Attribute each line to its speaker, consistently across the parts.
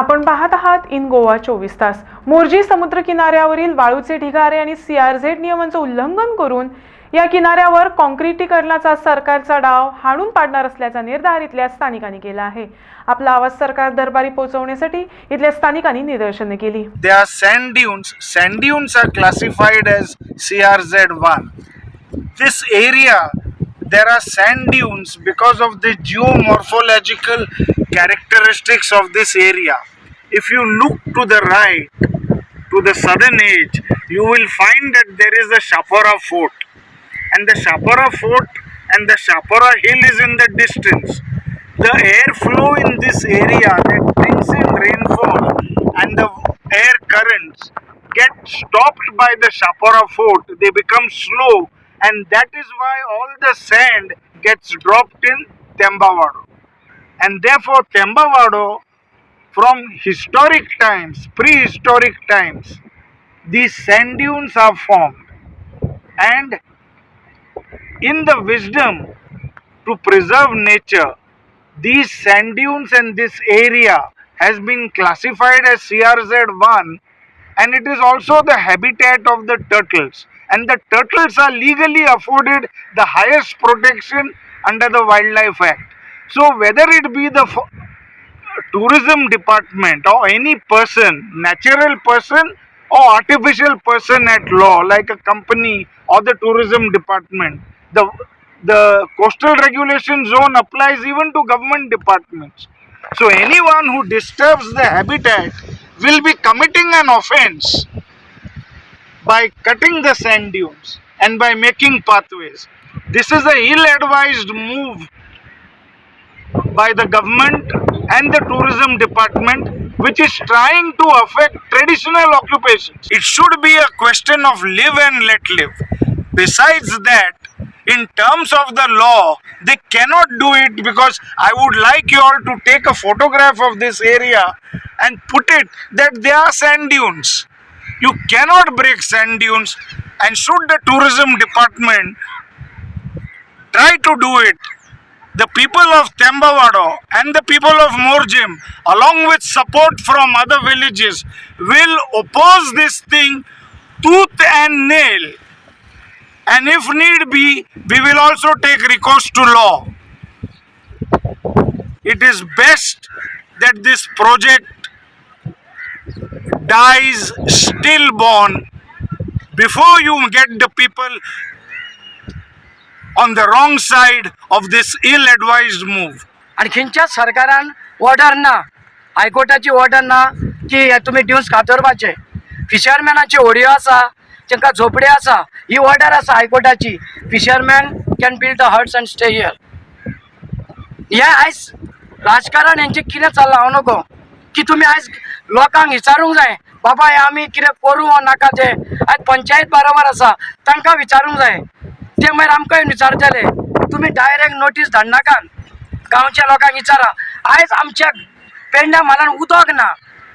Speaker 1: आपण पाहत आहात इन गोवा चोवीस तास. मोर्जी समुद्र किनाऱ्यावरील वाळूचे ढिगारे आणि सीआरझेड नियमांचं उल्लंघन करून या किनाऱ्यावर कॉन्क्रिटीकरणाचा सरकारचा डाव हाणून पाडणार असल्याचा निर्धार इथल्या स्थानिकांनी केला आहे. आपला आवाज सरकार दरबारी पोहोचवण्यासाठी इथल्या स्थानिकांनी निदर्शने केली.
Speaker 2: त्या sand dunes sand dunes are classified as C R Z one this area there are sand dunes because of the geomorphological characteristics of this area. If you look to the right, to the southern edge, you will find that there is the Shapora Fort. And the Shapora Fort and the Shapora Hill is in the distance. The airflow in this area that brings in rainfall and the air currents get stopped by the Shapora Fort. They become slow, and that is why all the sand gets dropped in Tembavado. And therefore, Tembavado, from historic times, prehistoric times, these sand dunes are formed. And in the wisdom to preserve nature, these sand dunes and this area has been classified as CRZ1 and it is also the habitat of the turtles and the turtles are legally afforded the highest protection under the wildlife act. So whether it be the tourism department or any person natural person or artificial person at law like a company or the tourism department the the coastal regulation zone applies even to government departments. So anyone who disturbs the habitat will be committing an offense by cutting the sand dunes and by making pathways this is a ill advised move by the government and the tourism department which is trying to affect traditional occupations. It should be a question of live and let live. Besides that, in terms of the law, they cannot do it because I would like you all to take a photograph of this area and put it that they are sand dunes. You cannot break sand dunes, and should the tourism department try to do it, the people of Tembavado and the people of Morjim, along with support from other villages, will oppose this thing tooth and nail. And if need be, we will also take recourse to law. It is best that this project dies stillborn before you get the people on the wrong side of this ill advised move.
Speaker 3: आणखीनच्या सरकारान order ना हायकोर्टाची order ना की हे तुमी कातरपाचे फिशरमॅनाचे होडयो आसा तांकां झोपडी आसा ही ऑर्डर आसा हायकोर्टाची. Fisherman can build the huts and stay here हे आयज राजकारण हेंचे कितें चल्लां हांव नको. की तुमी आयज लोकांक विचारूंक जाय. बाबा हे आमी कितें करूं वा नाका ते. आयज पंचायत बरोबर आसा तांकां विचारूंक जाय. ते मागीर आमकांय विचारतले. तुमी डायरेक्ट नोटीस धाडनाकात गांवच्या लोकांक विचारा. आयज आमच्या पेडण्या म्हालान उदक ना.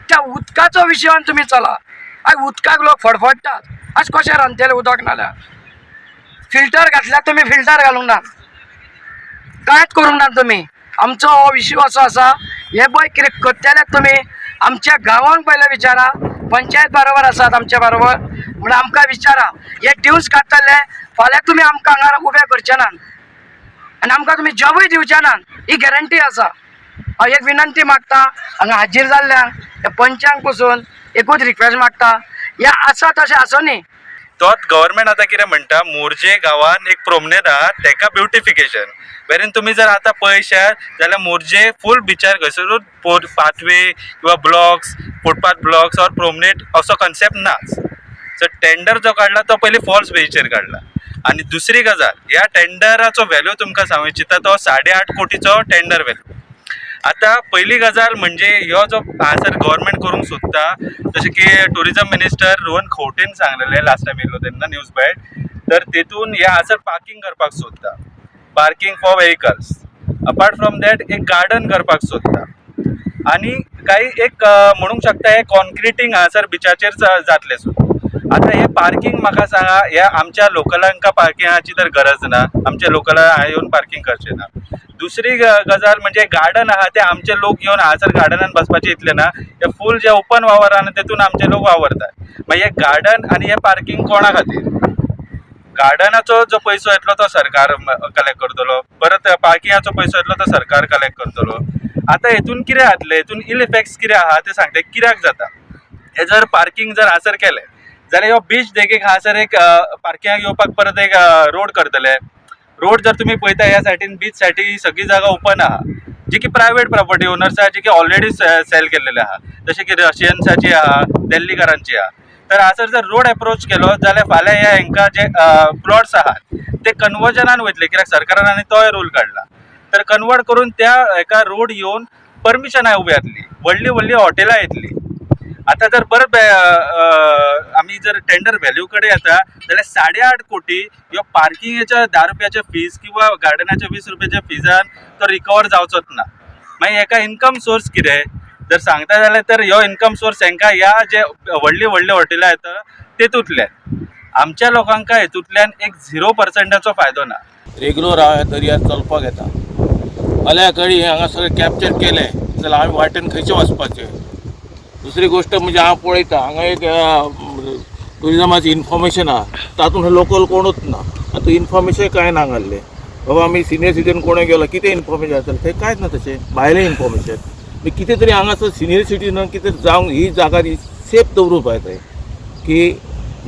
Speaker 3: त्या उदकाचो विशयान तुमी चला. आयज उदकाक लोक फडफडटात. आयज कशें रांदतले उदक नाल्या? फिल्टर घातल्यार तुमी फिल्टर घालूंक ना. कांयच करूंक ना तुमी आमचो हो विशय असो आसा हे पळय कितें करतले तुमी आमच्या गांवांक पयलें विचारा. पंचायत बरोबर आसात आमच्या बरोबर. म्हणून आमकां विचारा. हे ड्यूज काडटले फाल्यां तुमी आमकां हांगा उबे करचे नात आनी आमकां तुमी जॉबूय दिवचे नात ही गॅरंटी आसा. हांव एक विनंती मागता हांगा हाजीर जाल्ल्यांक पंचांक पसून एकूच रिक्वेस्ट मागता. हे आसा तशें आसूनी
Speaker 4: तोच गव्हर्नमेंट आतां कितें म्हणटा मोर्जे गांवान एक प्रोमनेद आहा तेका ब्युटिफिकेशन. वेरेन तुमी जर आतां पळयशात जाल्यार मोर्जे फूल बिचार खंयसरूच पाथवे किंवा blocks footpath blocks or promenade असो कन्सेप्ट नाच. सो टेंडर जो काडला तो पयलीं फॉल्स बेजीचेर काडला आनी दुसरी गजाल ह्या टेंडराचो व्हॅल्यू तुमकां सांगू इच्छिता तो साडे आठ कोटीचो टेंडर व्हॅल्यू आतां पयली गजाल म्हणजे ह्यो जो हांगासर गव्हर्मेंट करूंक सोदता जशें की टुरिजम मिनिस्टर रोहन खंवटेन सांगलेलें लास्ट टायम येयलो तेन्ना न्यूज बॅट तर तेतून हे हांगासर पार्किंग करपाक सोदता. Parking for vehicles apart from that एक गार्डन करपाक सोदता. आनी काही एक म्हणूंक शकता हे कॉन्क्रिटींग हांगासर बिचाचेर जातलें सुद्दां आतां हे पार्किंग म्हाका सांगा ह्या आमच्या लोकलांक पार्किंगाची तर गरज ना. आमच्या लोकलां हांगा येवन पार्किंग करचें ना. दुसरी गजाल म्हणजे गार्डन आहा ते आमचे लोक येवन हांगासर गार्डनान बसपाचे इतले ना हे फूल जे ओपन वावर आहा ना तेतून आमचे लोक वावरतात. मागीर हे गार्डन आनी हे पार्किंग कोणा खातीर गार्डनाचो जो पयसो येतलो तो सरकार कलेक्ट करतलो. परत पार्किंगाचो पयसो येतलो तो सरकार कलेक्ट करतलो. आतां हेतून कितें जातलें हेतून इल इफेक्ट्स कितें आहा? ते सांगते. कित्याक जाता. हे जर पार्किंग जर हांगासर केलें जाल्यार ह्यो बीच देखीक हांगासर एक पार्किंगाक येवपाक परत एक रोड करतले रोड जर तुमी पळयता ह्या सायडीन बीच साठी सगळी जागा ओपन आहा. जी की प्रायवेट प्रॉपर्टी ओनर्स आहा जी की ऑलरेडी सेल केल्लेले आहा. जशें की रशियन्साची आहा दिल्लीकारांची आहा. तर हासर जर रोड अप्रोच केलो जाल्यार फाल्यां ह्या हांकां जे प्लॉट्स आहात ते कन्वर्जनान वयतले. कित्याक सरकारान आनी तोय रूल काडला तर कन्वर्ट करून त्या एका रोड येवन परमिशनां उबी जातली व्हडली व्हडली हॉटेलां येतली. आता जर परत आम्ही जर टेंडर व्हॅल्यू कडे येता जाल्यार साडे आठ कोटी ह्यो पार्किंगेच्या धा रुपयाच्या फीज किंवा गार्डनाच्या वीस रुपयाच्या फिजान तो रिकवर जावचोच ना. मागीर हेका इन्कम सोर्स कितें जर सांगता जाल्यार तर ह्यो इन्कम सोर्स हांकां ह्या जे व्हडली व्हडली हॉटेलां येता तेतूंतल्यान आमच्या लोकांक हेतूंतल्यान एक झिरो पर्संटाचो फायदो ना.
Speaker 5: रेगुलर हांव ह्या दर्यार चलपाक येता फाल्यां कडी हांगासर कॅप्चर केलें. जाल्यार हांवें वाटेन खंयचे वचपाचें? दुसरी गोश्ट म्हणजे हांव पळयता हांगा एक टुरिजमाची इन्फॉर्मेशन आहा तातूंत लोकल कोणूच ना? आतां इन्फॉर्मेशन कांय ना हांगासलें बाबा आमी सिनियर सिटीजन कोणें गेलो? कितें इन्फॉर्मेशन आसतलें थंय कांयच ना तशें भायलें इन्फॉर्मेशन मागीर कितें तरी हांगासर सिनियर सिटीजनाक कितें जावंक ही जागा ती सेफ दवरूंक जाय थंय की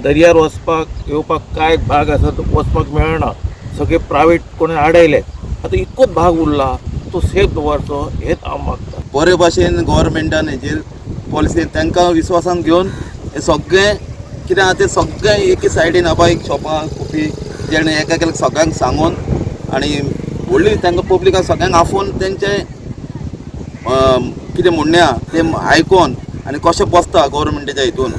Speaker 5: दर्यार वचपाक येवपाक कांय भाग आसा तो वचपाक मेळना सगळे प्रायवेट कोणें आडयले आतां इतकोच भाग उरला. तो सेफ दवरचो हेच हांव मागता
Speaker 6: बरे भाशेन गोवोरमेंटान हेजेर पॉलिसीन तांकां विश्वासान घेवन हे सगळें कितें आहा तें सगळें एके सायडीन आबा एक शॉपां कॉफी जेणे एका एका सगळ्यांक सांगून आनी व्हडली तांकां पब्लिकाक सगळ्यांक आफोवन तेंचे कितें म्हणणें आहा तें आयकोन आनी कशें बसता गोवोरमेंटाच्या हितून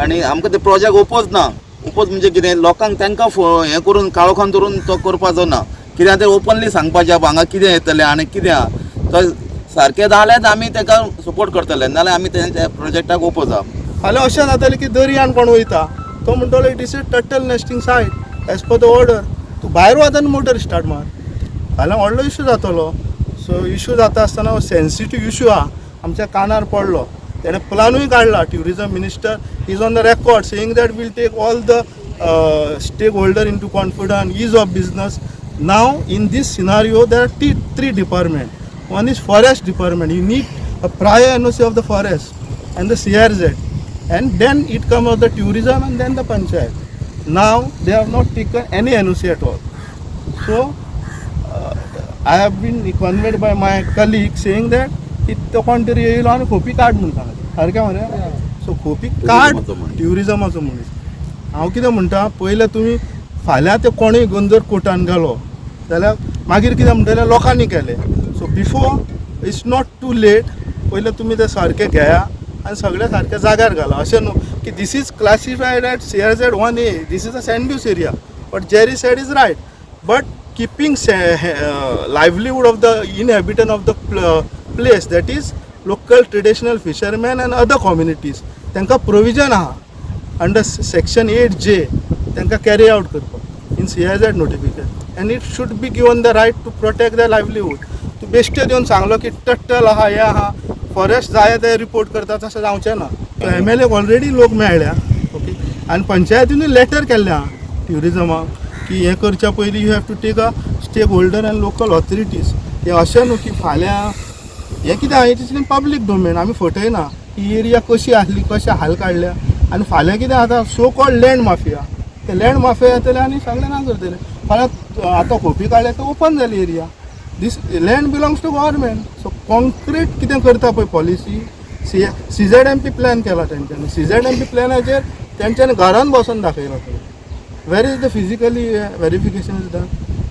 Speaker 6: आनी आमकां ते प्रोजेक्ट ओपोज ना ओपोज म्हणजे कितें लोकांक तांकां फो- हें करून काळोखान धरून तो करपाचो ना कित्याक तें ओपनली सांगपाचें बाबा हांगा कितें येतलें आनी कितें आहा तो सारकें जालेंच आमी तेका सपोर्ट करतले नाल्यार आमी तेंच्या प्रोजेक्टाक ओपो आहा
Speaker 7: फाल्यां अशें जातलें की दर्यान कोण वयता तो म्हणटलो it is a turtle nesting site as per the order तूं भायर वता आनी मोटर स्टार्ट मार. फाल्यां व्हडलो इशू जातलो. सो इशू जाता आसतना हो सेन्सिटीव इशू आहा आमच्या कानार पडलो. तेणें प्लानूय काडला tourism minister is on the record saying that will take all the stakeholder into confidence ease of business now in this scenario there are T three department one is forest department you need a prior N O C of the forest and the CRZ. And then it comes of the tourism and then the panchayat. Now they have not taken any NOC at all. So uh, I have been conveyed by my colleague saying that की तो कोण तरी येयलो आनी खोपी काड म्हणून सांगता सारकें मरे सो खोपी काड. ट्युरिजमाचो मनीस हांव कितें म्हणटा पयलें तुमी फाल्यां ते कोणूय जर कोर्टान गेलो जाल्यार मागीर कितें म्हणटलें लोकांनी केलें so before it's not too late पयलें तुमी तें सारकें घेया आनी सगळें सारकें जाग्यार घाला. अशें न्हू की this is classified at C R Z one A this is a sand dunes area but Jerry sad is right but keeping uh, of the the of the place pl- is local traditional fisherman traditional other and तांकां provision आहा under section eight जे तांकां carry out करपाक in C I Z notification and it should be given the right to protect the livelihood बेश्टे दिवन सांगलो की टट्टल आहा हें आहा फॉरेस्ट जाय ते रिपोर्ट करता तशें जावचें ना. एम एल ए ऑलरेडी लोक मेळ्ळ्या ओके आनी पंचायतीनूय लेटर केल्लें आहा ट्युरिजमाक की हें करच्या पयलीं you have to take a stakeholder and local authorities हें अशें न्हू की फाल्यां हें कितें हांवें तितलें पब्लीक डोमेन आमी फटयना ही एरिया कशी आसली कशें हाल काडल्या आनी फाल्यां कितें आतां सो कॉल्ड लँड माफिया ते लँड माफिया येतले आनी सगळें ना करतले. फाल्यां आतां खोपी काडल्या तर ओपन जाली area this land belongs to government so concrete कितें करता पळय policy C C Z M P plan केला तेंच्यांनी सी एम पी प्लॅनाचेर तेंच्यांनी घरान बसून दाखयला पळय where is the physically verification is done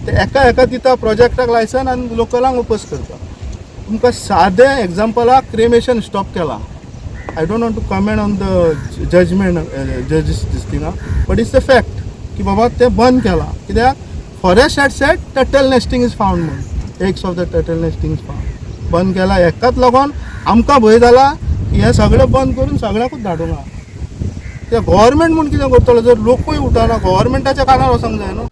Speaker 7: ते एका एका दिता प्रोजेक्टाक लायसन आनी लोकलांक उपस करता तुमकां सादें एग्जाम्पलाक क्रिमेशन स्टॉप केला. I don't want to comment on the judgment जजीस this थिंगा बट इट्स द फॅक्ट की बाबा तें बंद केलां. कित्याक forest at set turtle nesting is found म्हणून eggs of the turtle things is found बंद केला हेकाच लागून आमकां भंय जाला की हें सगळें बंद करून सगळ्याकूच धाडूंक हा ते गव्हर्मेंट म्हूण कितें करतलो? जर लोकूय उठना गोवोरमेंटाच्या कानार वचोंक जाय न्हू